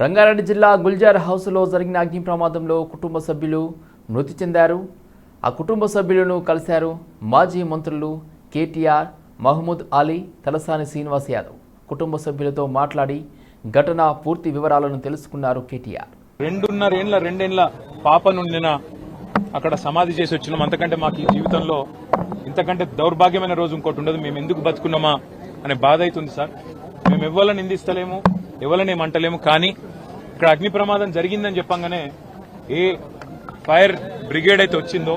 రంగారెడ్డి జిల్లా గుల్జార్ హౌస్లో జరిగిన అగ్ని ప్రమాదంలో కుటుంబ సభ్యులు మృతి చెందారు. ఆ కుటుంబ సభ్యులను కలిశారు మాజీ మంత్రులు కేటీఆర్ మహమూద్ అలీ తలసాని శ్రీనివాస్ యాదవ్. కుటుంబ సభ్యులతో మాట్లాడి ఘటన పూర్తి వివరాలను తెలుసుకున్నారు కేటీఆర్. రెండున్నరేండ్ల రెండేండ్ల పాప నుండిన అక్కడ సమాధి చేసి వచ్చినాం. అంతకంటే మాకు ఈ జీవితంలో ఇంతకంటే దౌర్భాగ్యమైన రోజు ఇంకోటి ఉండదు. మేము ఎందుకు బతుకున్నామా అనే బాధ అవుతుంది సార్. మేము ఎవరిని నిందిస్తలేము ఎవరిని ఏమంటలేము కానీ ఇక్కడ అగ్ని ప్రమాదం జరిగిందని చెప్పంగానే ఏ ఫైర్ బ్రిగేడ్ అయితే వచ్చిందో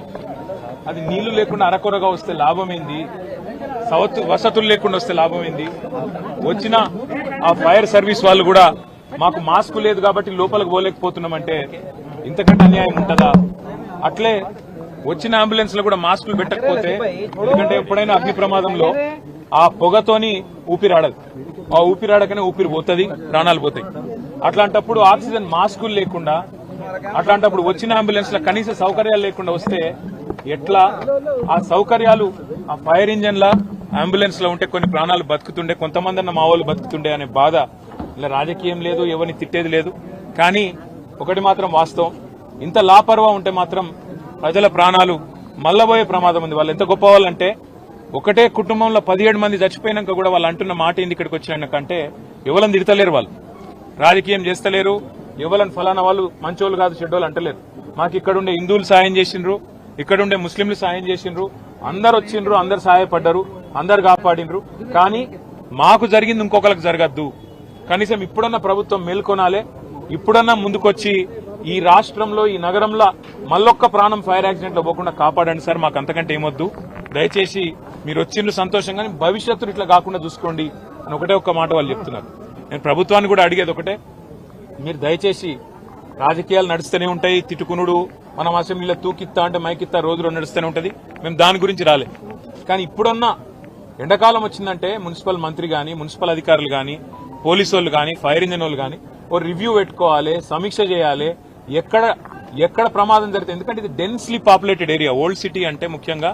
అది నీళ్ళు లేకుండా అరకొరగా వస్తే లాభం ఏంది సవత్ వసతులు లేకుండా వస్తే లాభం ఏంది వచ్చిన ఆ ఫైర్ సర్వీస్ వాళ్ళు కూడా మాకు మాస్క్ లేదు కాబట్టి లోపలికి పోలేకపోతున్నామంటే ఇంతకంటే అన్యాయం ఉంటుందా? అట్లే వచ్చిన అంబులెన్స్లో కూడా మాస్కులు పెట్టకపోతే ఎందుకంటే ఎప్పుడైనా అగ్ని ప్రమాదంలో ఆ పొగతోని ఊపిరాడదు. ఆ ఊపిరాడకనే ఊపిరి పోతుంది ప్రాణాలు పోతాయి. అట్లాంటప్పుడు ఆక్సిజన్ మాస్కులు లేకుండా అట్లాంటప్పుడు వచ్చిన అంబులెన్స్లో కనీస సౌకర్యాలు లేకుండా వస్తే ఎట్లా? ఆ సౌకర్యాలు ఆ ఫైర్ ఇంజన్ లా అంబులెన్స్లో ఉంటే కొన్ని ప్రాణాలు బతుకుతుండే కొంతమంది అన్న మా వాళ్ళు బతుకుతుండే అనే బాధ. ఇలా రాజకీయం లేదు ఎవరిని తిట్టేది లేదు. కానీ ఒకటి మాత్రం వాస్తవం ఇంత లాపర్వా ఉంటే మాత్రం ప్రజల ప్రాణాలు మల్లబోయే ప్రమాదం ఉంది. వాళ్ళు ఎంత గొప్ప వాళ్ళంటే ఒకటే కుటుంబంలో పదిహేడు మంది చచ్చిపోయినాక కూడా వాళ్ళు అంటున్న మాట ఏంది ఇక్కడికి వచ్చినాకంటే ఎవరిని తిడతలేరు వాళ్ళు. రాజకీయం చేస్తలేరు ఎవరని ఫలానా వాళ్ళు మంచోళ్ళు కాదు చెడ్డోళ్ళు అంటలేరు. మాకు ఇక్కడ ఉండే హిందువులు సాయం చేసిండ్రు ఇక్కడ ఉండే ముస్లింలు సాయం చేసిండ్రు అందరు వచ్చిండ్రు అందరు సహాయపడ్డారు అందరు కాపాడిండ్రు. కానీ మాకు జరిగింది ఇంకొకరికి జరగద్దు. కనీసం ఇప్పుడన్నా ప్రభుత్వం మేల్కొనాలే ఇప్పుడన్నా ముందుకొచ్చి ఈ రాష్ట్రంలో ఈ నగరంలో మళ్ళొక్క ప్రాణం ఫైర్ యాక్సిడెంట్లో పోకుండా కాపాడండి సార్ మాకు అంతకంటే ఏమొద్దు. దయచేసి మీరు వచ్చిండ్రు సంతోషంగా భవిష్యత్తులో ఇట్లా కాకుండా చూసుకోండి అని ఒకటే ఒక్క మాట వాళ్ళు చెప్తున్నారు. నేను ప్రభుత్వాన్ని కూడా అడిగేది ఒకటే. మీరు దయచేసి రాజకీయాలు నడుస్తూనే ఉంటాయి తిట్టుకునుడు మనం అసెంబ్లీలో తూకిత్తా అంటే మైకిత్తా రోజు రోజు నడుస్తూనే ఉంటుంది. మేము దాని గురించి రాలే. కానీ ఇప్పుడున్న ఎండాకాలం వచ్చిందంటే మున్సిపల్ మంత్రి కానీ మున్సిపల్ అధికారులు కానీ పోలీసు వాళ్ళు కానీ ఫైర్ ఇంజిన్ వాళ్ళు కానీ ఓ రివ్యూ పెట్టుకోవాలి సమీక్ష చేయాలి. ఎక్కడ ఎక్కడ ప్రమాదం జరిగితే ఎందుకంటే ఇది densely populated area old city అంటే ముఖ్యంగా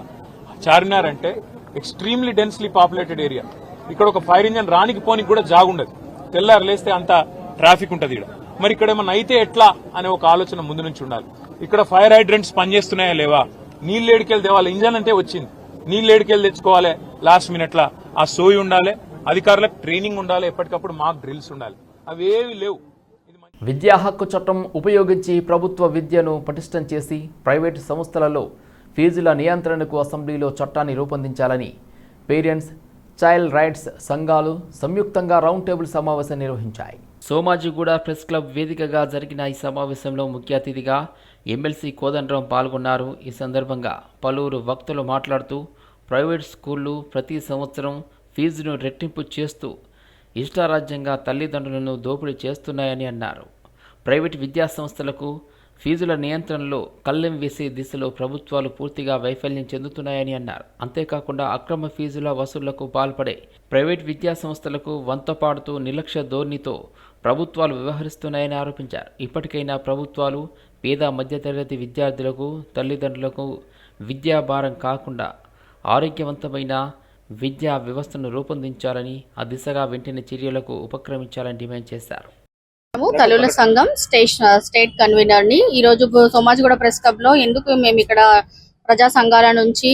చార్మినార్ అంటే ఎక్స్ట్రీమ్లీ డెన్స్లీ పాపులేటెడ్ ఏరియా. ఇక్కడ ఒక ఫైర్ ఇంజన్ రానికి పోనికి కూడా జాగుండదు. తెల్లారు లేస్తే అంత ట్రాఫిక్ ఉంటుంది ఇక్కడ మరి ఇక్కడ ఏమన్నా అయితే ఎట్లా అనే ఒక ఆలోచన ముందు నుంచి ఉండాలి. ఇక్కడ ఫైర్ హైడ్రెంట్స్ పనిచేస్తున్నాయా లేవా? నీళ్ళు ఏడికెళ్ళి తేవాలి ఇంజన్ అంటే వచ్చింది. నీళ్ళు ఏడికెళ్ళి తెచ్చుకోవాలి. లాస్ట్ మినిట్లో ఆ సోయి ఉండాలి. అధికారులకు ట్రైనింగ్ ఉండాలి. ఎప్పటికప్పుడు మాకు డ్రిల్స్ ఉండాలి. అవేవి లేవు. విద్యా హక్కు చట్టం ఉపయోగించి ప్రభుత్వ విద్యను పటిష్టం చేసి ప్రైవేటు సంస్థలలో ఫీజుల నియంత్రణకు అసెంబ్లీలో చట్టాన్ని రూపొందించాలని పేరెంట్స్ చైల్డ్ రైట్స్ సంఘాలు సంయుక్తంగా రౌండ్ టేబుల్ సమావేశం నిర్వహించాయి. సోమాజిగూడ ప్రెస్ క్లబ్ వేదికగా జరిగిన ఈ సమావేశంలో ముఖ్య అతిథిగా ఎమ్మెల్సీ కోదండరాం పాల్గొన్నారు. ఈ సందర్భంగా పలువురు వక్తలు మాట్లాడుతూ ప్రైవేట్ స్కూళ్ళు ప్రతి సంవత్సరం ఫీజును రెట్టింపు చేస్తూ ఇష్టారాజ్యంగా తల్లిదండ్రులను దోపిడీ చేస్తున్నాయని అన్నారు. ప్రైవేట్ విద్యా సంస్థలకు ఫీజుల నియంత్రణలో కళ్ళెం వేసే దిశలో ప్రభుత్వాలు పూర్తిగా వైఫల్యం చెందుతున్నాయని అన్నారు. అంతేకాకుండా అక్రమ ఫీజుల వసూళ్ళకు పాల్పడే ప్రైవేట్ విద్యా సంస్థలకు వంతపాడుతూ నిర్లక్ష్య ధోరణితో ప్రభుత్వాలు వ్యవహరిస్తున్నాయని ఆరోపించారు. ఇప్పటికైనా ప్రభుత్వాలు పేద మధ్యతరగతి విద్యార్థులకు తల్లిదండ్రులకు విద్యాభారం కాకుండా ఆరోగ్యవంతమైన విద్యా వ్యవస్థను రూపొందించాలని ఆ దిశగా వెంటనే చర్యలకు ఉపక్రమించాలని డిమాండ్ చేశారు. తల్లుల సంఘం స్టేషన్ స్టేట్ కన్వీనర్ని ఈ రోజు సోమాజిగూడ ప్రెస్ క్లబ్లో ఎందుకు మేము ఇక్కడ ప్రజా సంఘాల నుంచి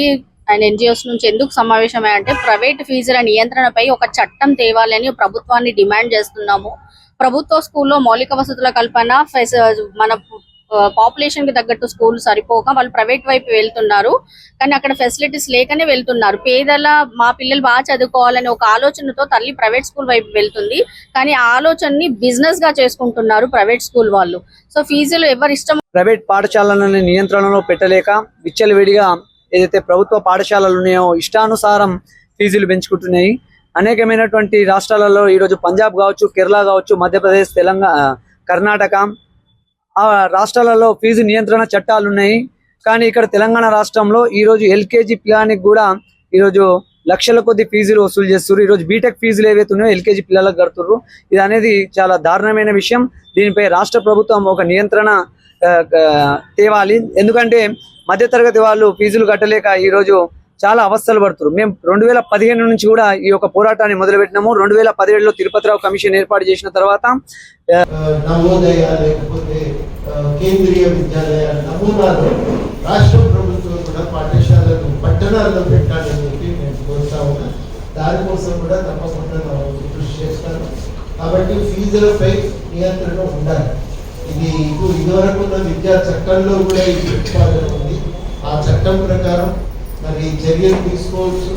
అండ్ ఎన్జిఓస్ నుంచి ఎందుకు సమావేశమై అంటే ప్రైవేట్ ఫీజుల నియంత్రణపై ఒక చట్టం తేవాలని ప్రభుత్వాన్ని డిమాండ్ చేస్తున్నాము. ప్రభుత్వ స్కూల్లో మౌలిక వసతుల కల్పన మన పాపులేషన్కి తగ్గట్టు స్కూల్ సరిపోక వాళ్ళు ప్రైవేట్ వైపు వెళ్తున్నారు. కానీ అక్కడ ఫెసిలిటీస్ లేకనే వెళ్తున్నారు. పేదల మా పిల్లలు బాగా చదువుకోవాలనే ఒక ఆలోచనతో తల్లి ప్రైవేట్ స్కూల్ వైపు వెళ్తుంది. కానీ ఆ ఆలోచనని బిజినెస్గా చేసుకుంటున్నారు ప్రైవేట్ స్కూల్ వాళ్ళు. సో ఫీజులు ఎవరి ఇష్టం ప్రైవేట్ పాఠశాలలను నియంత్రణలో పెట్టలేక విచ్చలవిడిగా ఏదైతే ప్రభుత్వ పాఠశాలలు ఉన్నాయో ఇష్టానుసారం ఫీజులు పెంచుకుంటున్నాయి. అనేకమైనటువంటి రాష్ట్రాలలో ఈరోజు పంజాబ్ కావచ్చు కేరళ కావచ్చు మధ్యప్రదేశ్ తెలంగాణ కర్ణాటక ఆ రాష్ట్రాలలో ఫీజు నియంత్రణ చట్టాలు ఉన్నాయి. కానీ ఇక్కడ తెలంగాణ రాష్ట్రంలో ఈరోజు ఎల్కేజీ పిల్లలకి కూడా ఈరోజు లక్షల కొద్ది ఫీజులు వసూలు చేస్తున్నారు ఈరోజు బీటెక్ ఫీజులు ఏవైతే ఉన్నాయో ఎల్కేజీ పిల్లలకు కడుతున్నారు ఇది అనేది చాలా దారుణమైన విషయం. దీనిపై రాష్ట్ర ప్రభుత్వం ఒక నియంత్రణ తేవాలి. ఎందుకంటే మధ్యతరగతి వాళ్ళు ఫీజులు కట్టలేక ఈరోజు చాలా అవస్థలు పడుతున్నారు మేము రెండు వేల పదిహేను నుంచి కూడా ఈ యొక్క పోరాటాన్ని మొదలుపెట్టినాము. రెండు వేల పదిహేడులో తిరుపతిరావు కమిషన్ ఏర్పాటు చేసిన తర్వాత ఆ, నవోదయ లేకపోతే ఆ, కేంద్రీయ విద్యాలయ నమూనాలు రాష్ట్ర ప్రభుత్వం కూడా పాఠశాలను పట్టణాల్లో పెట్టాలని చెప్పి నేను కోరుతా ఉన్నా. దానికోసం కూడా తప్పకుండా కృషి చేస్తాను. కాబట్టి ఫీజులపై నియంత్రణ ఉండాలి. ఇది ఇప్పుడు ఇదివరకు ఉన్న విద్యా చట్టంలో కూడా ఈ ప్రతిపాదన ఉంది. ఆ చట్టం ప్రకారం మరి చర్యలు తీసుకోవచ్చు.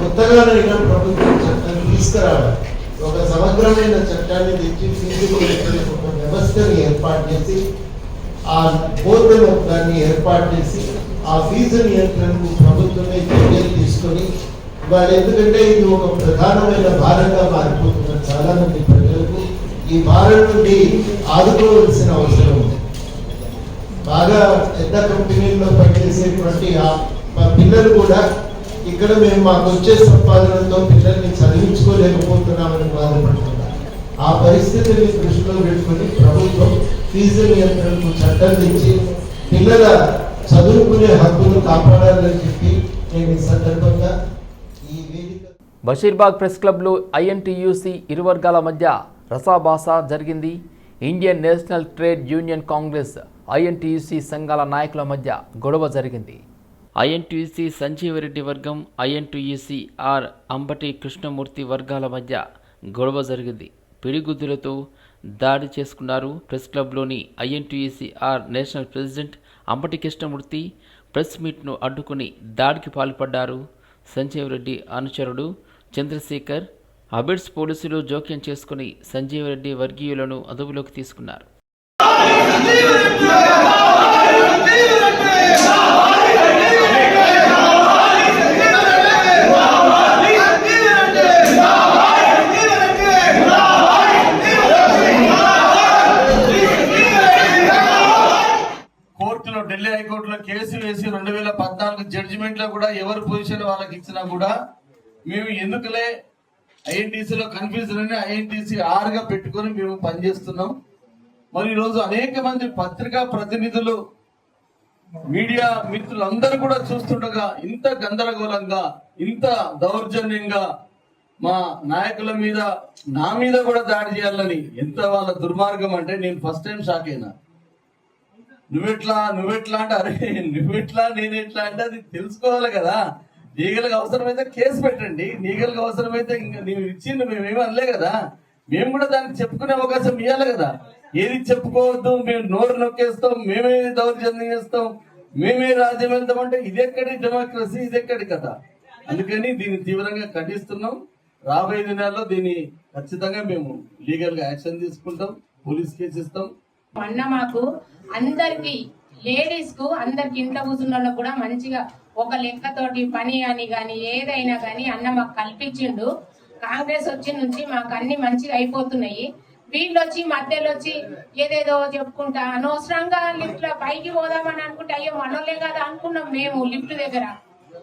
కొత్తగా కొత్తగానైనా ప్రభుత్వం చట్టాన్ని తీసుకురావాలి. ఒక సమగ్రమైన చట్టాన్ని తెచ్చి ఫీజులు వ్యవస్థను ఏర్పాటు చేసి ఆ బోర్డులో దాన్ని ఏర్పాటు చేసి ఆ ఫీజు నియంత్రణకు ప్రభుత్వమే చర్యలు తీసుకొని వాళ్ళు ఎందుకంటే ఇది ఒక ప్రధానమైన భారంగా మారిపోతున్న చాలా మంది ప్రజలకు ఈ భారం నుండి ఆదుకోవలసిన అవసరం ఉంది. బాగా పెద్ద కంపెనీల్లో పనిచేసేటువంటి ఆ మా పిల్లలు కూడా ఇక్కడ మేము మాకు వచ్చే సంపాదనతో పిల్లల్ని చదివించుకోలేకపోతున్నామని బాధపడుతున్నారు. ఆ పరిస్థితిని దృష్టిలో పెట్టుకొని ప్రభుత్వం ఫీజు నియంత్రణకు చట్టం తెచ్చి పిల్లల చదువుకునే హక్కును కాపాడాలని చెప్పి నేను ఈ సందర్భంగా ఈ వేదిక బషీర్బాగ్ ప్రెస్ క్లబ్లో ఐఎన్టీయూసీ ఇరు వర్గాల మధ్య రసాభాస జరిగింది. Indian National Trade Union Congress INTUC సంఘాల నాయకుల మధ్య గొడవ జరిగింది. ఐఎన్టీయూసీ సంజీవరెడ్డి వర్గం ఐఎన్టీయూసీ ఆర్ అంబటి కృష్ణమూర్తి వర్గాల మధ్య గొడవ జరిగింది. పిడిగుద్దులతో దాడి చేసుకున్నారు. Press క్లబ్లోని INTECR national president Ambati Krishnamurthy press మీట్ను అడ్డుకుని దాడికి పాల్పడ్డారు. సంజీవ్ రెడ్డి అనుచరుడు చంద్రశేఖర్ అబిడ్స్ పోలీసులు జోక్యం చేసుకుని సంజీవ్ రెడ్డి వర్గీయులను అదుపులోకి తీసుకున్నారు కోర్టులో ఢిల్లీ హైకోర్టులో కేసు వేసి రెండు వేల పద్నాలుగు జడ్జిమెంట్ కూడా ఎవరి పొజిషన్ వాళ్ళకి ఇచ్చినా కూడా మేము ఎందుకులే ఐఎన్టీసీలో కన్ఫ్యూజన్ అని ఐఎన్టీసీ ఆర్గా పెట్టుకొని మేము పనిచేస్తున్నాం. మరి ఈరోజు అనేక మంది పత్రికా ప్రతినిధులు మీడియా మిత్రులందరూ కూడా చూస్తుండగా ఇంత గందరగోళంగా ఇంత దౌర్జన్యంగా మా నాయకుల మీద నా మీద కూడా దాడి చేయాలని ఎంత వాళ్ళ దుర్మార్గం అంటే నేను ఫస్ట్ టైం షాక్ అయినా. నువ్వెట్లా నువ్వెట్లా అంటే అరే నువ్వెట్లా నేనెట్లా అంటే అది తెలుసుకోవాలి కదా. లీగల్గా అవసరమైతే కేసు పెట్టండి. లీగల్గా అవసరమైతే ఇంకా నీవు ఇచ్చింది మేమేమి అనలే కదా. మేము కూడా దానికి చెప్పుకునే అవకాశం ఇవ్వాలి కదా. ఏది చెప్పుకోవద్దు మేము నోరు నొక్కేస్తాం మేమే దౌర్జన్యం చేస్తాం మేమే రాజ్యం వెళ్తాం అంటే ఇదెక్కడి డెమోక్రసీ ఇదెక్కడి కదా అందుకని దీన్ని తీవ్రంగా ఖండిస్తున్నాం. రాబోయే దినాల్లో దీన్ని ఖచ్చితంగా మేము లీగల్గా యాక్షన్ తీసుకుంటాం పోలీస్ కేసు ఇస్తాం. అన్న మాకు అందరికి లేడీస్కు అందరికి ఇంట్లో కూర్చున్న కూడా మంచిగా ఒక లెక్కతోటి పని అని గాని ఏదైనా గాని అన్న మాకు కల్పించిండు. కాంగ్రెస్ వచ్చి నుంచి మాకు అన్ని మంచిగా అయిపోతున్నాయి. వీళ్ళు వచ్చి మధ్యలో వచ్చి ఏదేదో చెప్పుకుంటా అనవసరంగా లిఫ్ట్లో పైకి పోదామని అనుకుంటే అయ్యో మనోలే కదా అనుకున్నాం మేము లిఫ్ట్ దగ్గర.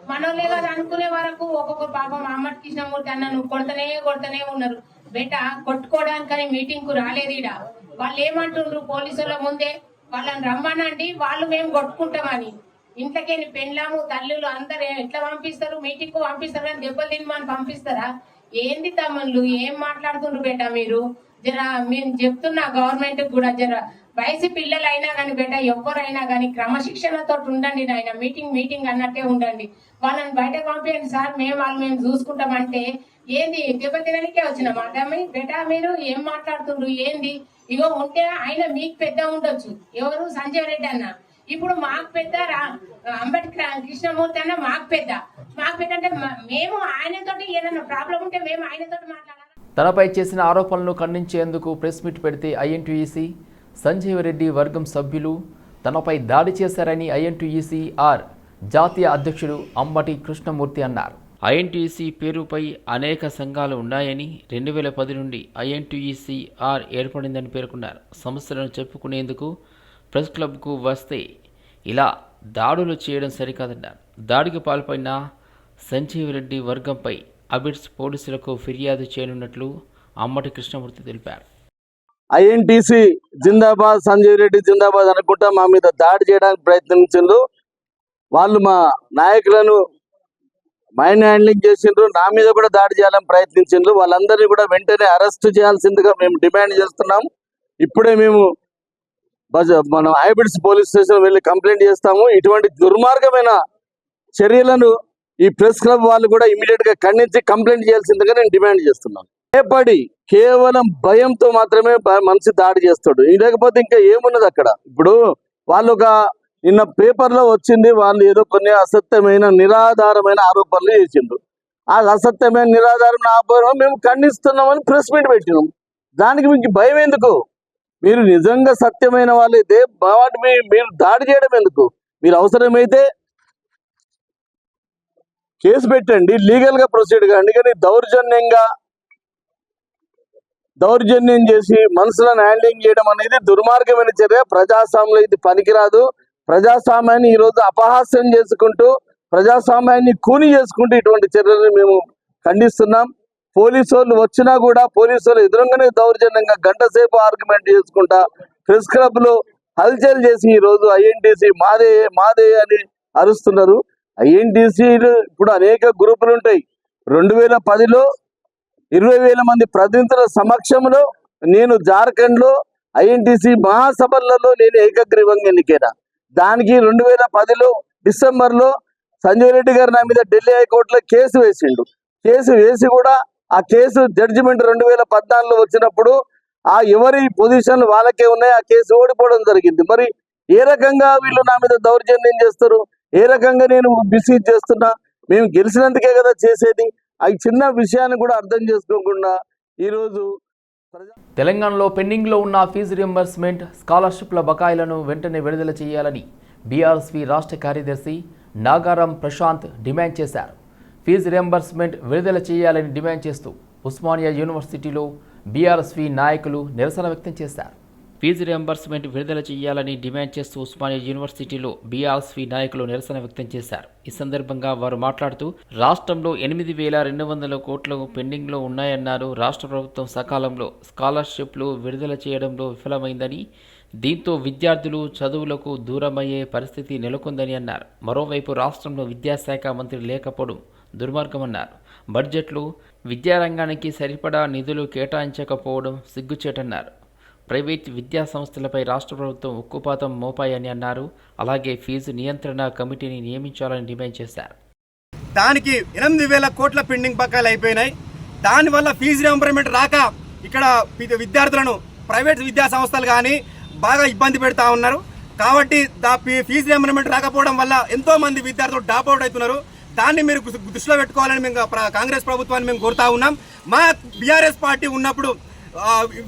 మనోలే కదా అనుకునే వరకు ఒక్కొక్క పాపం అమ్మటి కృష్ణమూర్తి అన్న నువ్వు కొడతనే కొడతనే ఉన్నారు. బేట కొట్టుకోవడానికని మీటింగ్కు రాలేదు ఈడ. వాళ్ళు ఏమంటుండ్రు పోలీసుల ముందే వాళ్ళని రమ్మనండి వాళ్ళు మేము కొట్టుకుంటామని ఇంట్లోకి పెండ్లాము తల్లులు అందరు ఎట్లా పంపిస్తారు? మీటింగ్కు పంపిస్తారు? అని దెబ్బలు తినమని పంపిస్తారా? ఏంది తమ్ముళ్ళు? ఏం మాట్లాడుతుండ్రు బేట మీరు? జర మేము చెప్తున్నా గవర్నమెంట్ కూడా జర వయసు పిల్లలు అయినా కానీ బేట ఎవరైనా కానీ క్రమశిక్షణతో ఉండండి నాయన. మీటింగ్ మీటింగ్ అన్నట్టే ఉండండి. వాళ్ళని బయట పంపించండి సార్. మేము వాళ్ళు మేము చూసుకుంటామంటే ఏంది? దెబ్బ తిననికే వచ్చిన మాట బేట మీరు ఏం మాట్లాడుతుండ్రు? ఏంది? ఇగో ఉంటే ఆయన మీకు పెద్ద ఉండొచ్చు. ఎవరు? సంజయ్ రెడ్డి అన్న. ఇప్పుడు మాకు పెద్ద రా- అంబేద్కర్ కృష్ణమూర్తి అన్న మాకు పెద్ద. మాకు పెద్ద అంటే మేము ఆయనతోటి ఏదైనా ప్రాబ్లం ఉంటే మేము ఆయనతోటి మాట్లాడాలి? తనపై చేసిన ఆరోపణలను ఖండించేందుకు ప్రెస్ మీట్ పెడితే ఐఎన్టీయూసీ సంజీవ రెడ్డి వర్గం సభ్యులు తనపై దాడి చేశారని ఐఎన్టీయూసీ ఆర్ జాతీయ అధ్యక్షుడు అంబటి కృష్ణమూర్తి అన్నారు. ఐఎన్టీసీ పేరుపై అనేక సంఘాలు ఉన్నాయని రెండు వేల పది నుండి ఐఎన్టీఈసీఆర్ ఏర్పడిందని పేర్కొన్నారు. సమస్యలను చెప్పుకునేందుకు ప్రెస్ క్లబ్కు వస్తే ఇలా దాడులు చేయడం సరికాదన్నారు. దాడికి పాల్పడిన సంజీవ్ రెడ్డి వర్గంపై అబిడ్స్ పోలీసులకు ఫిర్యాదు చేయనున్నట్లు అమ్మటి కృష్ణమూర్తి తెలిపారు. ఐఎన్టీసీ జిందాబాద్ సంజయ్ రెడ్డి జిందాబాద్ అనుకుంటా మా మీద దాడి చేయడానికి ప్రయత్నించిండ్రు. వాళ్ళు మా నాయకులను మైన్ హ్యాండ్లింగ్ చేసిండ్రు నా మీద కూడా దాడి చేయాలని ప్రయత్నించిండ్రు. వాళ్ళందరినీ కూడా వెంటనే అరెస్ట్ చేయాల్సిందిగా మేము డిమాండ్ చేస్తున్నాం. ఇప్పుడే మేము మనం హైబ్రిడ్స్ పోలీస్ స్టేషన్ వెళ్ళి కంప్లైంట్ చేస్తాము. ఇటువంటి దుర్మార్గమైన చర్యలను ఈ ప్రెస్ క్లబ్ వాళ్ళు కూడా ఇమీడియట్గా ఖండించి కంప్లైంట్ చేయాల్సిందిగా నేను డిమాండ్ చేస్తున్నాను. భయపడి కేవలం భయంతో మాత్రమే మనిషి దాడి చేస్తాడు. లేకపోతే ఇంకా ఏమున్నది అక్కడ? ఇప్పుడు వాళ్ళు ఒక నిన్న పేపర్లో వచ్చింది వాళ్ళు ఏదో కొన్ని అసత్యమైన నిరాధారమైన ఆరోపణలు చేసిండ్రు. ఆ అసత్యమైన నిరాధారమైన ఆరోపణ మేము ఖండిస్తున్నామని ప్రెస్ మీట్ పెట్టినాం. దానికి మీకు భయం ఎందుకు? మీరు నిజంగా సత్యమైన వాళ్ళైతే వాటి మీరు దాడి చేయడం ఎందుకు? మీరు అవసరమైతే కేసు పెట్టండి లీగల్గా ప్రొసీడ్ కాండి. కానీ దౌర్జన్యంగా దౌర్జన్యం చేసి మనుషులను హ్యాండ్లింగ్ చేయడం అనేది దుర్మార్గమైన చర్య. ప్రజాస్వామ్యంలో ఇది పనికిరాదు. ప్రజాస్వామ్యాన్ని ఈ రోజు అపహాస్యం చేసుకుంటూ ప్రజాస్వామ్యాన్ని కూని చేసుకుంటూ ఇటువంటి చర్యలను మేము ఖండిస్తున్నాం. పోలీసు వాళ్ళు వచ్చినా కూడా పోలీసు వాళ్ళు ఎదురుగానే దౌర్జన్యంగా గంట సేపు ఆర్గ్యుమెంట్ చేసుకుంటా ప్రెస్ క్లబ్లో హల్చల్ చేసి ఈ రోజు ఐఎన్టీసీ మాదే మాదే అని అరుస్తున్నారు. ఐఎన్టీసీలు ఇప్పుడు అనేక గ్రూపులు ఉంటాయి. రెండు వేల పదిలో ఇరవై వేల మంది ప్రతినిధుల సమక్షంలో నేను జార్ఖండ్లో ఐఎన్టీసీ మహాసభలలో నేను ఏకగ్రీవంగా ఎన్నికైనా. దానికి రెండు వేల పదిలో డిసెంబర్లో సంజయ్ రెడ్డి గారు నా మీద ఢిల్లీ హైకోర్టులో కేసు వేసిండు. కేసు వేసి కూడా ఆ కేసు జడ్జిమెంట్ రెండు వేల పద్నాలుగులో వచ్చినప్పుడు ఆ ఎవరి పొజిషన్లు వాళ్ళకే ఉన్నాయి ఆ కేసు ఓడిపోవడం జరిగింది. మరి ఏ రకంగా వీళ్ళు నా మీద దౌర్జన్యం చేస్తారు? ఏ రకంగా నేను బిసీజ్ చేస్తున్నా? మేము గెలిచినందుకే కదా చేసేది. ఆ చిన్న విషయాన్ని కూడా అర్థం చేసుకోకుండా ఈరోజు తెలంగాణలో పెండింగ్లో ఉన్న ఫీజు రియంబర్స్మెంట్ స్కాలర్షిప్ల బకాయిలను వెంటనే విడుదల చేయాలని బీఆర్ఎస్వి రాష్ట్ర కార్యదర్శి నాగారం ప్రశాంత్ డిమాండ్ చేశారు. ఫీజు రియంబర్స్మెంట్ విడుదల చేయాలని డిమాండ్ చేస్తూ ఉస్మానియా యూనివర్సిటీలో బీఆర్ఎస్వి నాయకులు నిరసన వ్యక్తం చేశారు. ఫీజు రియంబర్స్మెంట్ విడుదల చేయాలని డిమాండ్ చేస్తూ ఉస్మానియా యూనివర్సిటీలో బీఆర్ఎస్పీ నాయకులు నిరసన వ్యక్తం చేశారు. ఈ సందర్భంగా వారు మాట్లాడుతూ రాష్ట్రంలో ఎనిమిది వేల రెండు వందల కోట్లు పెండింగ్లో ఉన్నాయన్నారు. రాష్ట్ర ప్రభుత్వం సకాలంలో స్కాలర్షిప్లు విడుదల చేయడంలో విఫలమైందని దీంతో విద్యార్థులు చదువులకు దూరమయ్యే పరిస్థితి నెలకొందని అన్నారు. మరోవైపు రాష్ట్రంలో విద్యాశాఖ మంత్రి లేకపోవడం దుర్మార్గమన్నారు. బడ్జెట్లు విద్యారంగానికి సరిపడా నిధులు కేటాయించకపోవడం సిగ్గుచేటన్నారు. ప్రైవేట్ విద్యా సంస్థలపై రాష్ట్ర ప్రభుత్వం ఉక్కుపాతం మోపాయని అన్నారు. అలాగే ఫీజు నియంత్రణ కమిటీని నియమించాలని డిమాండ్ చేశారు. దానికి ఎనిమిది వేల కోట్ల పెండింగ్ బకాయిలు అయిపోయినాయి. దానివల్ల ఫీజు రియంబర్మెంట్ రాక ఇక్కడ విద్యార్థులను ప్రైవేట్ విద్యా సంస్థలు కానీ బాగా ఇబ్బంది పెడతా ఉన్నారు. కాబట్టి దా ఫీ- ఫీజు రియంబర్మెంట్ రాకపోవడం వల్ల ఎంతో మంది విద్యార్థులు డాప్ అవుట్ అవుతున్నారు. దాన్ని మీరు దృష్టిలో పెట్టుకోవాలని మేము కాంగ్రెస్ ప్రభుత్వాన్ని మేము కోరుతా ఉన్నాం. మా బీఆర్ఎస్ పార్టీ ఉన్నప్పుడు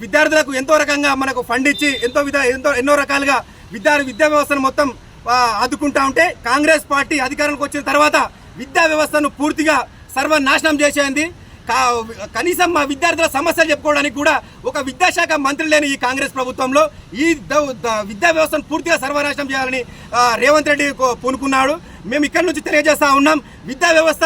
విద్యార్థులకు ఎంతో రకంగా మనకు ఫండ్ ఇచ్చి ఎంతో విధ ఎంతో ఎన్నో రకాలుగా విద్యా విద్యా వ్యవస్థను మొత్తం ఆ, ఆదుకుంటా ఉంటే కాంగ్రెస్ పార్టీ అధికారంలోకి వచ్చిన తర్వాత విద్యా వ్యవస్థను పూర్తిగా సర్వనాశనం చేసేది కా- కనీసం మా విద్యార్థుల సమస్యలు చెప్పుకోవడానికి కూడా ఒక విద్యాశాఖ మంత్రి లేని ఈ కాంగ్రెస్ ప్రభుత్వంలో ఈ విద్యా వ్యవస్థను పూర్తిగా సర్వనాశనం చేయాలని రేవంత్ రెడ్డి కో- పూనుకున్నాడు. మేము ఇక్కడి నుంచి తెలియజేస్తా ఉన్నాం. విద్యా వ్యవస్థ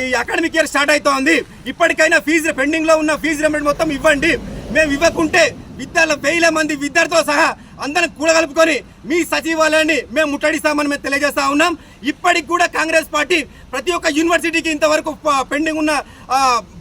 ఈ అకాడమిక్ ఇయర్ స్టార్ట్ అవుతోంది ఇప్పటికైనా ఫీజు పెండింగ్లో ఉన్న ఫీజు రెమెంట్ మొత్తం ఇవ్వండి. మేము ఇవ్వకుంటే విద్యార్థుల వేల మంది విద్యార్థులతో సహా అందరం కూడగలుపుకొని మీ సచివాలయాన్ని మేము ముట్టడిస్తామని మేము తెలియజేస్తా ఉన్నాం. ఇప్పటికి కూడా కాంగ్రెస్ పార్టీ ప్రతి ఒక్క యూనివర్సిటీకి ఇంతవరకు పెండింగ్ ఉన్న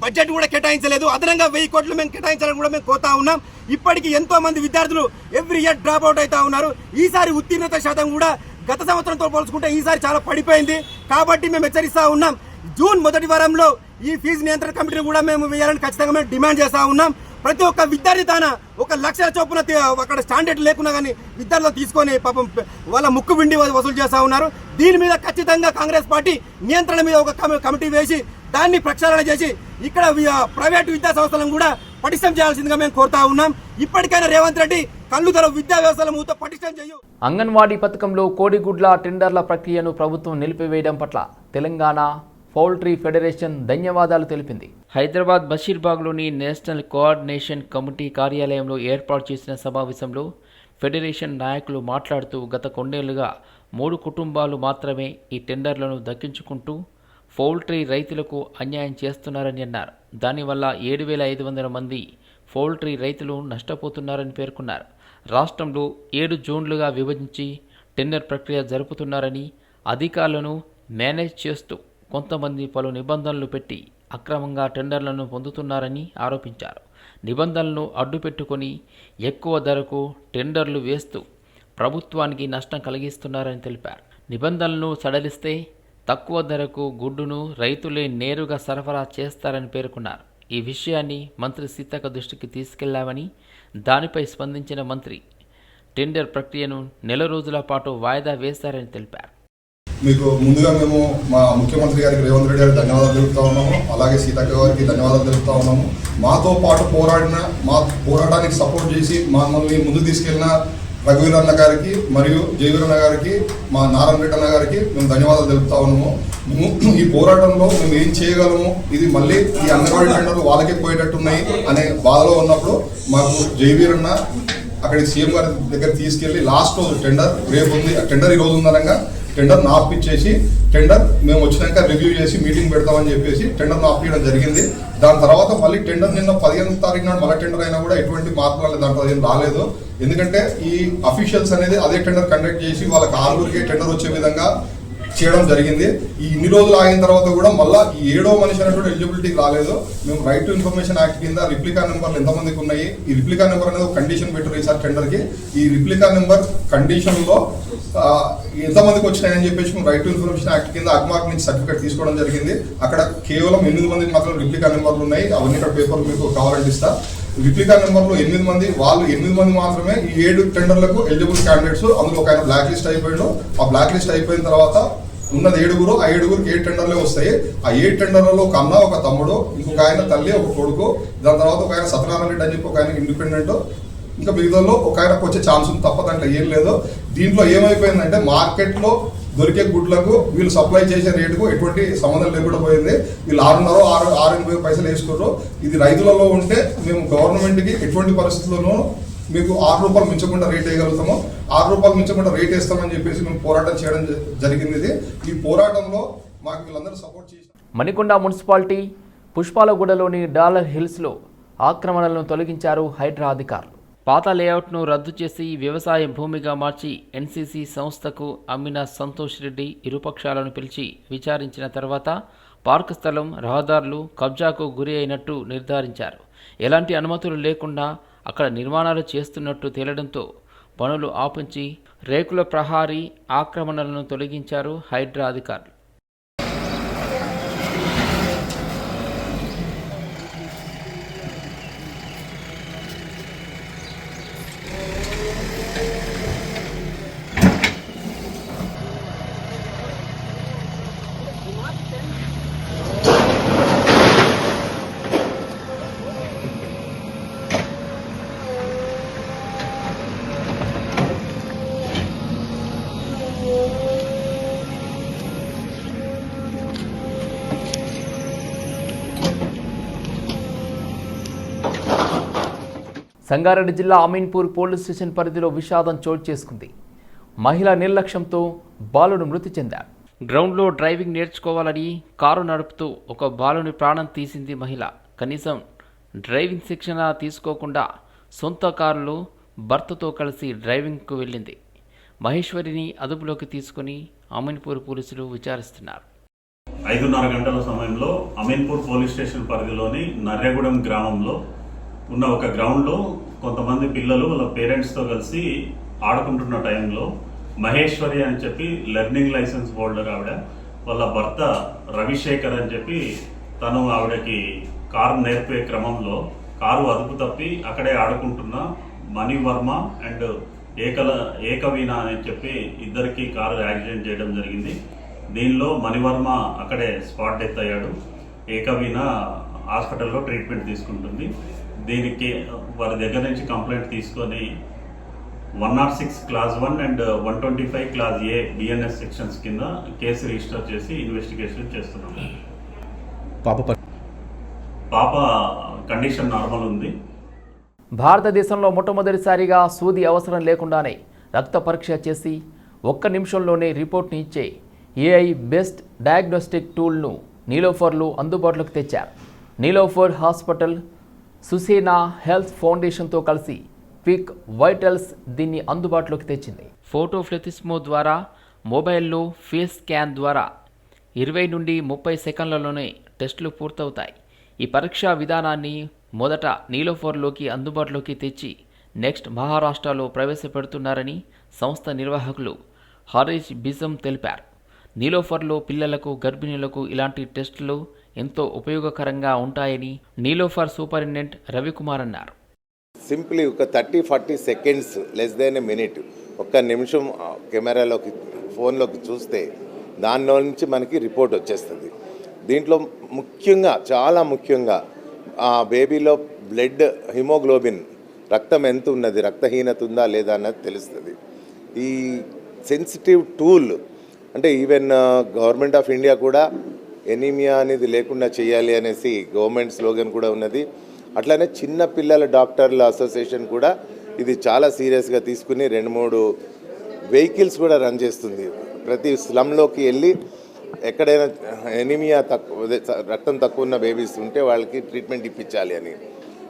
బడ్జెట్ కూడా కేటాయించలేదు. అదనంగా వెయ్యి కోట్లు మేము కేటాయించాలని కూడా మేము కోతా ఉన్నాం. ఇప్పటికి ఎంతో మంది విద్యార్థులు ఎవ్రీ ఇయర్ డ్రాప్ అవుట్ అవుతా ఉన్నారు. ఈసారి ఉత్తీర్ణత శాతం కూడా గత సంవత్సరంతో పోల్చుకుంటే ఈసారి చాలా పడిపోయింది. కాబట్టి మేము హెచ్చరిస్తా ఉన్నాం. జూన్ మొదటి వారంలో ఈ ఫీజు నియంత్రణ కమిటీని కూడా మేము వేయాలని ఖచ్చితంగా మేము డిమాండ్ చేస్తా ఉన్నాం. ప్రతి ఒక్క విద్యార్థి తాన ఒక లక్షల చొప్పున అక్కడ స్టాండర్డ్ లేకున్నా కానీ విద్యార్థులు తీసుకొని పాపం వాళ్ళ ముక్కు విండి వసూలు చేస్తా ఉన్నారు. దీని మీద ఖచ్చితంగా కాంగ్రెస్ పార్టీ నియంత్రణ మీద ఒక కమి- కమిటీ వేసి దాన్ని ప్రక్షాళన చేసి ఇక్కడ వి- ప్రైవేటు విద్యా సంస్థలను కూడా పటిష్టం చేయాల్సిందిగా మేము కోరుతా ఉన్నాం. ఇప్పటికైనా రేవంత్ రెడ్డి కళ్ళు ధర విద్యా వ్యవస్థల మూత పటిష్టం చేయు. అంగన్వాడీ పథకంలో కోడిగుడ్ల టెండర్ల ప్రక్రియను ప్రభుత్వం నిలిపివేయడం పట్ల తెలంగాణ పౌల్ట్రీ ఫెడరేషన్ ధన్యవాదాలు తెలిపింది. హైదరాబాద్ బషీర్బాగ్లోని నేషనల్ కోఆర్డినేషన్ కమిటీ కార్యాలయంలో ఏర్పాటు చేసిన సమావేశంలో ఫెడరేషన్ నాయకులు మాట్లాడుతూ గత కొన్నేళ్ళుగా మూడు కుటుంబాలు మాత్రమే ఈ టెండర్లను దక్కించుకుంటూ పౌల్ట్రీ రైతులకు అన్యాయం చేస్తున్నారని అన్నారు. దానివల్ల ఏడు వేల ఐదు వందల మంది పౌల్ట్రీ రైతులు నష్టపోతున్నారని పేర్కొన్నారు. రాష్ట్రంలో ఏడు జోన్లుగా విభజించి టెండర్ ప్రక్రియ జరుపుతున్నారని అధికారులను మేనేజ్ చేస్తూ కొంతమంది పలు నిబంధనలు పెట్టి అక్రమంగా టెండర్లను పొందుతున్నారని ఆరోపించారు. నిబంధనలను అడ్డుపెట్టుకొని ఎక్కువ ధరకు టెండర్లు వేస్తూ ప్రభుత్వానికి నష్టం కలిగిస్తున్నారని తెలిపారు. నిబంధనలను సడలిస్తే తక్కువ ధరకు గుడ్డును రైతులే నేరుగా సరఫరా చేస్తారని పేర్కొన్నారు. ఈ విషయాన్ని మంత్రి సీతక దృష్టికి తీసుకెళ్ళామని దానిపై స్పందించిన మంత్రి టెండర్ ప్రక్రియను నెల రోజుల పాటు వాయిదా వేశారని తెలిపారు. మీకు ముందుగా మేము మా ముఖ్యమంత్రి గారికి రేవంత్ రెడ్డి గారికి ధన్యవాదాలు తెలుపుతా ఉన్నాము. అలాగే సీతక్క గారికి ధన్యవాదాలు తెలుపుతా ఉన్నాము. మాతో పాటు పోరాడిన మా పోరాటానికి సపోర్ట్ చేసి మమ్మల్ని ముందు తీసుకెళ్ళిన రఘువీర్ అన్న గారికి మరియు జయవీర్ అన్న గారికి మా నారాయణ రెడ్డి అన్న గారికి మేము ధన్యవాదాలు తెలుపుతా ఉన్నాము. ఈ పోరాటంలో మేము ఏం చేయగలము? ఇది మళ్ళీ ఈ అంగన్వాడీ టెండర్లు వాళ్ళకే పోయేటట్టున్నాయి అనే బాధలో ఉన్నప్పుడు మాకు జయవీర్ అన్న అక్కడికి సీఎం గారి దగ్గర తీసుకెళ్ళి లాస్ట్ రోజు టెండర్ రేపు ఉంది ఆ టెండర్ ఈ రోజు ఉందనగా టెండర్ నాపిచ్చేసి టెండర్ మేము వచ్చినాక రివ్యూ చేసి మీటింగ్ పెడతామని చెప్పేసి టెండర్ నాపియడం జరిగింది. దాని తర్వాత మళ్ళీ టెండర్ నిన్న పదిహేను తారీఖు నాడు మళ్ళీ టెండర్ అయినా కూడా ఎటువంటి మార్పులు అనేది దాంట్లో ఏం రాలేదు. ఎందుకంటే ఈ అఫీషియల్స్ అనేది అదే టెండర్ కండక్ట్ చేసి వాళ్ళకి ఆరుగురికి టెండర్ వచ్చే విధంగా చేయడం జరిగింది. ఈ ఇన్ని రోజులు ఆగిన తర్వాత కూడా మళ్ళీ ఈ ఏడో మనిషి అనేటువంటి ఎలిజిబిలిటీ రాలేదు. మేము రైట్ టు ఇన్ఫర్మేషన్ యాక్ట్ కింద రిప్లికా నెంబర్లు ఎంతమందికి ఉన్నాయి? ఈ రిప్లికా నెంబర్ అనేది ఒక కండిషన్ పెట్టారు ఈసారి టెండర్కి ఈ రిప్లికా నెంబర్ కండిషన్లో ఎంతమందికి వచ్చినాయని చెప్పేసి మేము రైట్ టు ఇన్ఫర్మేషన్ యాక్ట్ కింద అగ్మార్క్ నుంచి సర్టిఫికేట్ తీసుకోవడం జరిగింది. అక్కడ కేవలం ఎనిమిది మందికి మాత్రం రిప్లికా నెంబర్లు ఉన్నాయి. అవన్నీ ఇక్కడ పేపర్ మీకు కావాలంటే ఇస్తా. రిప్లికా నెంబర్లో ఎనిమిది మంది వాళ్ళు ఎనిమిది మంది మాత్రమే ఈ ఏడు టెండర్లకు ఎలిజిబుల్ క్యాండిడేట్స్ అందులో ఒక ఆయన బ్లాక్ లిస్ట్ అయిపోయాడు. ఆ బ్లాక్ లిస్ట్ అయిపోయిన తర్వాత ఉన్నది ఏడుగురు ఆ ఏడుగురికి ఏ టెండర్లే వస్తాయి. ఆ ఏ టెండర్లలో ఒక అన్న ఒక తమ్ముడు ఇంకొక ఆయన తల్లి ఒక కొడుకు దాని తర్వాత ఒక ఆయన సత్యనారాయణ రెడ్డి అని చెప్పి ఒక ఆయన ఇండిపెండెంట్ ఇంకా మిగతాలో ఒక ఆయనకు వచ్చే ఛాన్స్ ఉంది తప్ప దాంట్లో ఏం లేదు. దీంట్లో ఏమైపోయిందంటే మార్కెట్లో దొరికే గుడ్లకు వీళ్ళు సప్లై చేసే రేటుకు ఎటువంటి సంబంధం లేకుండా పోయింది. వీళ్ళు ఆరున్నర ఆరు ఆరు ఎనభై పైసలు వేసుకున్నారు ఇది రైతులలో ఉంటే మేము గవర్నమెంట్కి ఎటువంటి పరిస్థితుల్లోనూ మీకు ఆరు రూపాయలు మించకుండా రేట్ వేయగలుగుతాము. ఆరు రూపాయలు మించకుండా రేట్ వేస్తామని చెప్పేసి మేము పోరాటం చేయడం జ- జరిగింది ఇది. ఈ పోరాటంలో మాకు వీళ్ళందరూ సపోర్ట్ చేసి మణికొండ మున్సిపాలిటీ పుష్పాలగూడలోని డాలర్ హిల్స్లో ఆక్రమణలను తొలగించారు హైడ్రా అధికారులు. పాత లేఅవుట్ను రద్దు చేసి వ్యవసాయ భూమిగా మార్చి ఎన్సీసీ సంస్థకు అమ్మిన సంతోష్ రెడ్డి ఇరుపక్షాలను పిలిచి విచారించిన తర్వాత పార్క్ స్థలం రహదారులు కబ్జాకు గురి అయినట్టు నిర్ధారించారు. ఎలాంటి అనుమతులు లేకుండా అక్కడ నిర్మాణాలు చేస్తున్నట్టు తేలడంతో పనులు ఆపించి రేకుల ప్రహారీ ఆక్రమణలను తొలగించారు హైడ్రా అధికారులు. సంగారెడ్డి జిల్లా అమీన్పూర్ పోలీస్ స్టేషన్ పరిధిలో విషాదం చోటు చేసుకుంది. మహిళ నిర్లక్ష్యంతో బాలుడు మృతి చెందాడు. గ్రౌండ్లో డ్రైవింగ్ నేర్చుకోవాలని కారు నడుపుతూ ఒక బాలుని ప్రాణం తీసింది మహిళ. కనీసం డ్రైవింగ్ శిక్షణ తీసుకోకుండా సొంత కారులో భర్తతో కలిసి డ్రైవింగ్కు వెళ్ళింది. మహేశ్వరిని అదుపులోకి తీసుకుని అమీన్పూర్ పోలీసులు విచారిస్తున్నారు. ఐదున్నర గంటల సమయంలో అమీన్పూర్ పోలీస్ స్టేషన్ పరిధిలోని నర్యగూడెం గ్రామంలో ఉన్న ఒక గ్రౌండ్లో కొంతమంది పిల్లలు వాళ్ళ పేరెంట్స్తో కలిసి ఆడుకుంటున్న టైంలో మహేశ్వరి అని చెప్పి లెర్నింగ్ లైసెన్స్ హోల్డర్ ఆవిడ వాళ్ళ భర్త రవిశేఖర్ అని చెప్పి తను ఆవిడకి కారు నేర్పే క్రమంలో కారు అదుపు తప్పి అక్కడే ఆడుకుంటున్న మణివర్మ అండ్ ఏకల ఏకవీణ అని చెప్పి ఇద్దరికి కారు యాక్సిడెంట్ చేయడం జరిగింది. దీనిలో మణివర్మ అక్కడే స్పాట్ డెత్ అయ్యాడు. ఏకవీణ హాస్పిటల్లో ట్రీట్మెంట్ తీసుకుంటుంది. దీనికి వారి దగ్గర నుంచి కంప్లైంట్ తీసుకొని one nought six class one and one twenty five class A BNS sections కింద కేసు రిజిస్టర్ చేసి ఇన్వెస్టిగేషన్ చేస్తున్నాం. పాప కండిషన్ నార్మల్ ఉంది. భారతదేశంలో మొట్టమొదటిసారిగా సూది అవసరం లేకుండానే రక్త పరీక్ష చేసి ఒక్క నిమిషంలోనే రిపోర్ట్ని ఇచ్చే ఏఐ బెస్ట్ డయాగ్నోస్టిక్ టూల్ను నీలోఫర్లు అందుబాటులోకి తెచ్చారు. నీలోఫర్ హాస్పిటల్ సుసేనా హెల్త్ ఫౌండేషన్తో కలిసి క్విక్ వైటల్స్ దీన్ని అందుబాటులోకి తెచ్చింది. ఫోటో ఫ్లెతిస్మో ద్వారా మొబైల్లో ఫేస్ స్కాన్ ద్వారా ఇరవై నుండి ముప్పై సెకండ్లలోనే టెస్టులు పూర్తవుతాయి. ఈ పరీక్షా విధానాన్ని మొదట నీలోఫర్లోకి అందుబాటులోకి తెచ్చి నెక్స్ట్ మహారాష్ట్రలో ప్రవేశపెడుతున్నారని సంస్థ నిర్వాహకులు హరీష్ బిజం తెలిపారు. నీలోఫర్లో పిల్లలకు గర్భిణులకు ఇలాంటి టెస్టులు ఎంతో ఉపయోగకరంగా ఉంటాయని నీలోఫర్ సూపరింటెండెంట్ రవికుమార్ అన్నారు. సింప్లీ ఒక thirty forty seconds less than a minute ఒక్క నిమిషం కెమెరాలోకి ఫోన్లోకి చూస్తే దానిలో నుంచి మనకి రిపోర్ట్ వచ్చేస్తుంది. దీంట్లో ముఖ్యంగా చాలా ముఖ్యంగా ఆ బేబీలో బ్లడ్ హిమోగ్లోబిన్ రక్తం ఎంత ఉన్నది రక్తహీనత ఉందా లేదా అన్నది తెలుస్తుంది. ఈ సెన్సిటివ్ టూల్ అంటే ఈవెన్ గవర్నమెంట్ ఆఫ్ ఇండియా కూడా ఎనీమియా అనేది లేకుండా చేయాలి అనేసి గవర్నమెంట్ స్లోగన్ కూడా ఉన్నది. అట్లానే చిన్న పిల్లల డాక్టర్ల అసోసియేషన్ కూడా ఇది చాలా సీరియస్గా తీసుకుని రెండు మూడు వెహికల్స్ కూడా రన్ చేస్తుంది. ప్రతి స్లమ్లోకి వెళ్ళి ఎక్కడైనా ఎనిమియా తక్కువ రక్తం తక్కువ ఉన్న బేబీస్ ఉంటే వాళ్ళకి ట్రీట్మెంట్ ఇప్పించాలి అని.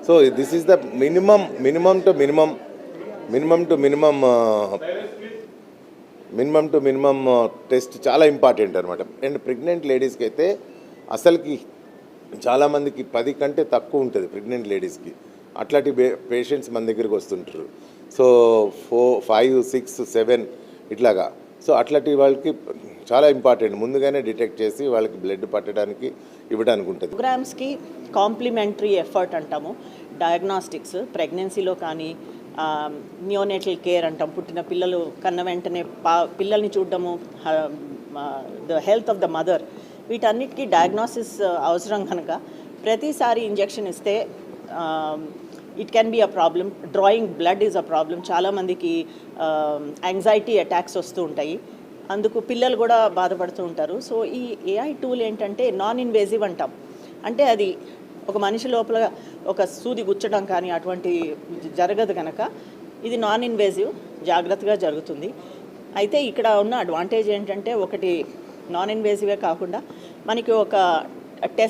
So this is the minimum minimum to minimum minimum to minimum minimum to minimum test చాలా ఇంపార్టెంట్ అనమాట అండ్ ప్రెగ్నెంట్ లేడీస్కి అయితే అసలుకి చాలామందికి పది కంటే తక్కువ ఉంటుంది ప్రెగ్నెంట్ లేడీస్కి. అట్లాంటి పేషెంట్స్ మన దగ్గరికి వస్తుంటారు. So four five six seven ఇట్లాగా. సో అట్లాంటి వాళ్ళకి చాలా ఇంపార్టెంట్. ముందుగానే డిటెక్ట్ చేసి వాళ్ళకి బ్లడ్ పట్టడానికి ఇవ్వడానికి ఉంటుంది. ప్రోగ్రామ్స్కి కాంప్లిమెంటరీ ఎఫర్ట్ అంటాము. డయాగ్నాస్టిక్స్ ప్రెగ్నెన్సీలో కానీ నియోనేటల్ కేర్ అంటాం. పుట్టిన పిల్లలు కన్న వెంటనే పా పిల్లల్ని చూడడము the health of the mother వీటన్నిటికీ డయాగ్నోసిస్ అవసరం కనుక ప్రతిసారి ఇంజెక్షన్ ఇస్తే it can be a problem drawing blood is a problem చాలామందికి యాంగ్జైటీ అటాక్స్ వస్తూ ఉంటాయి. అందుకు పిల్లలు కూడా బాధపడుతూ ఉంటారు. సో ఈ ఏఐ టూల్ ఏంటంటే నాన్ ఇన్వేజివ్ అంటాం. అంటే అది ఒక మనిషి లోపల ఒక సూది గుచ్చడం కానీ అటువంటి జరగదు కనుక ఇది నాన్ ఇన్వేజివ్ జాగ్రత్తగా జరుగుతుంది. అయితే ఇక్కడ ఉన్న అడ్వాంటేజ్ ఏంటంటే ఒకటి నాన్ ఇన్వేజివే కాకుండా మనకి ఒక టెస్ట్